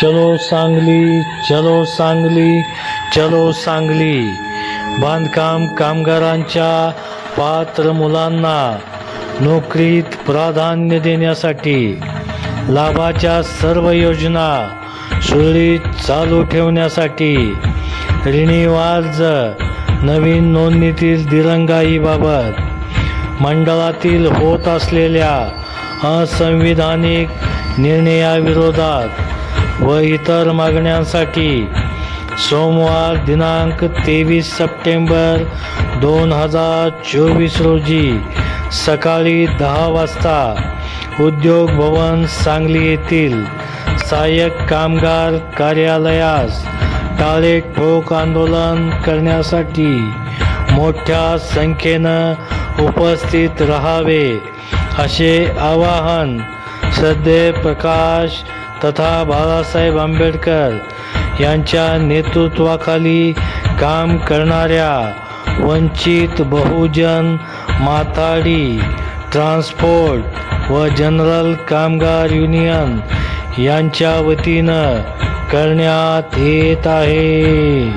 चलो सांगली चलो सांगली चलो सांगली. बांधकाम कामगारांच्या पात्र मुलांना नोकरीत प्राधान्य देण्यासाठी लाभाच्या सर्व योजना सुरळीत चालू ठेवण्यासाठी रिनिवाज नवीन नोंदणीतील दिरंगाईबाबत मंडळातील होत असलेल्या असंविधानिक निर्णयाविरोधात व इतर मागण्यांसाठी सोमवार दिनांक तेवीस सप्टेंबर दोन हजार चोवीस रोजी सकाळी दहा वाजता उद्योग भवन सांगली येथील सहाय्यक कामगार कार्यालयास टाळे ठोक आंदोलन करण्यासाठी मोठ्या संख्येनं उपस्थित राहावे असे आवाहन श्रद्धे प्रकाश तथा बाळासाहेब आंबेडकर यांच्या नेतृत्वाखाली काम करणाऱ्या वंचित बहुजन माथाडी ट्रान्सपोर्ट व जनरल कामगार युनियन यांच्या वतीनं करण्यात येत आहे.